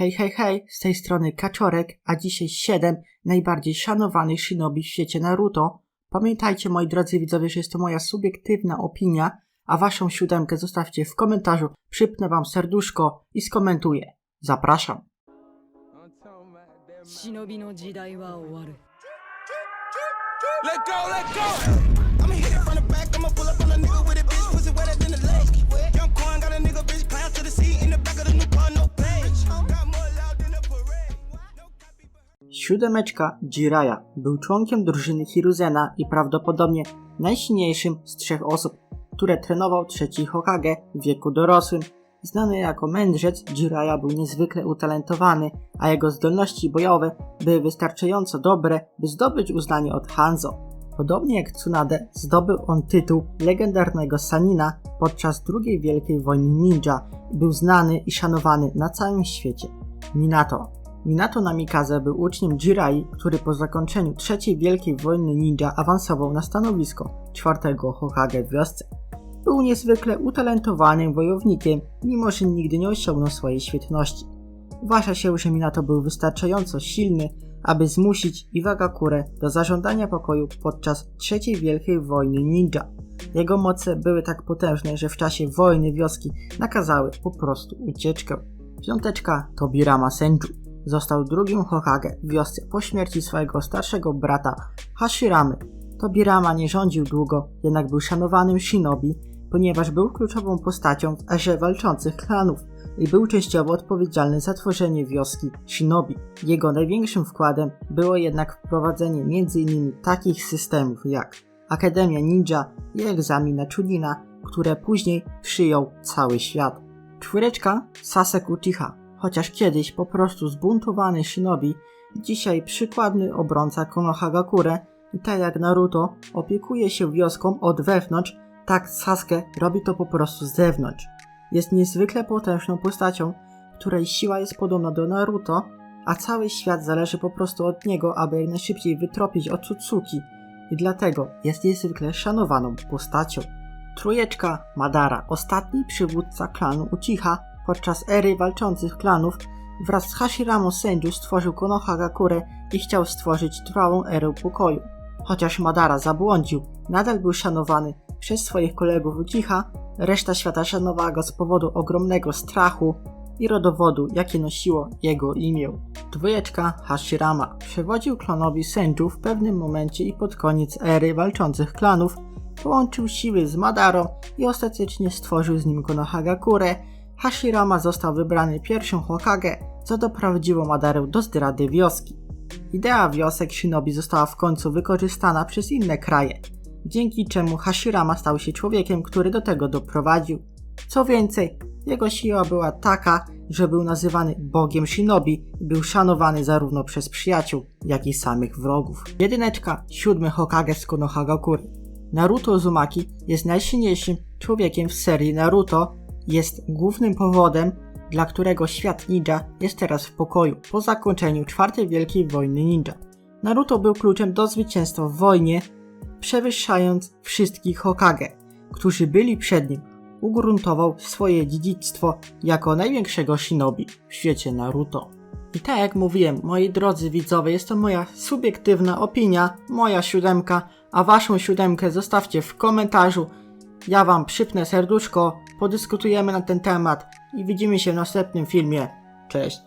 Hej, hej, hej, z tej strony Kaczorek, a dzisiaj 7 najbardziej szanowanych shinobi w świecie Naruto. Pamiętajcie, moi drodzy widzowie, że jest to moja subiektywna opinia, a waszą siódemkę zostawcie w komentarzu, przypnę wam serduszko i skomentuję. Zapraszam. 忍びの時代は終わる Let go, let go. Siódemeczka Jiraya był członkiem drużyny Hiruzena i prawdopodobnie najsilniejszym z trzech osób, które trenował trzeci Hokage w wieku dorosłym. Znany jako mędrzec, Jiraya był niezwykle utalentowany, a jego zdolności bojowe były wystarczająco dobre, by zdobyć uznanie od Hanzo. Podobnie jak Tsunade, zdobył on tytuł legendarnego Sanina podczas II Wielkiej Wojny Ninja i był znany i szanowany na całym świecie. Minato Minato Namikaze był uczniem Jirai, który po zakończeniu III Wielkiej Wojny Ninja awansował na stanowisko czwartego Hokage w wiosce. Był niezwykle utalentowanym wojownikiem, mimo że nigdy nie osiągnął swojej świetności. Uważa się, że Minato był wystarczająco silny, aby zmusić Iwagakurę do zażądania pokoju podczas III Wielkiej Wojny Ninja. Jego moce były tak potężne, że w czasie wojny wioski nakazały po prostu ucieczkę. Piąteczka Tobirama Senju został drugim Hokage w wiosce po śmierci swojego starszego brata Hashiramy. Tobirama nie rządził długo, jednak był szanowanym shinobi, ponieważ był kluczową postacią w erze walczących klanów i był częściowo odpowiedzialny za tworzenie wioski shinobi. Jego największym wkładem było jednak wprowadzenie m.in. takich systemów jak Akademia Ninja i egzamin na Chunina, które później przyjął cały świat. Czwóreczka Sasek Uchiha, chociaż kiedyś po prostu zbuntowany shinobi, dzisiaj przykładny obrońca Konohagakure i tak jak Naruto opiekuje się wioską od wewnątrz, tak Sasuke robi to po prostu z zewnątrz. Jest niezwykle potężną postacią, której siła jest podobna do Naruto, a cały świat zależy po prostu od niego, aby jak najszybciej wytropić Otsutsuki i dlatego jest niezwykle szanowaną postacią. Trójeczka Madara, ostatni przywódca klanu Uchiha podczas ery walczących klanów, wraz z Hashiramo Senju stworzył Konohagakure i chciał stworzyć trwałą erę pokoju. Chociaż Madara zabłądził, nadal był szanowany przez swoich kolegów Uchiha, reszta świata szanowała go z powodu ogromnego strachu i rodowodu, jakie nosiło jego imię. Dwójeczka Hashirama przewodził klonowi Senju w pewnym momencie i pod koniec ery walczących klanów połączył siły z Madarą i ostatecznie stworzył z nim Konohagakure. Hashirama został wybrany pierwszym Hokage, co doprowadziło Madarę do zdrady wioski. Idea wiosek shinobi została w końcu wykorzystana przez inne kraje, dzięki czemu Hashirama stał się człowiekiem, który do tego doprowadził. Co więcej, jego siła była taka, że był nazywany bogiem shinobi i był szanowany zarówno przez przyjaciół, jak i samych wrogów. Jedyneczka, siódmy Hokage z Konohagakury. Naruto Uzumaki jest najsilniejszym człowiekiem w serii Naruto, jest głównym powodem, dla którego świat ninja jest teraz w pokoju po zakończeniu czwartej wielkiej wojny ninja. Naruto był kluczem do zwycięstwa w wojnie, przewyższając wszystkich Hokage, którzy byli przed nim. Ugruntował swoje dziedzictwo jako największego shinobi w świecie Naruto. I tak jak mówiłem, moi drodzy widzowie, jest to moja subiektywna opinia, moja siódemka, a waszą siódemkę zostawcie w komentarzu. Ja wam przypnę serduszko, podyskutujemy na ten temat i widzimy się w następnym filmie. Cześć!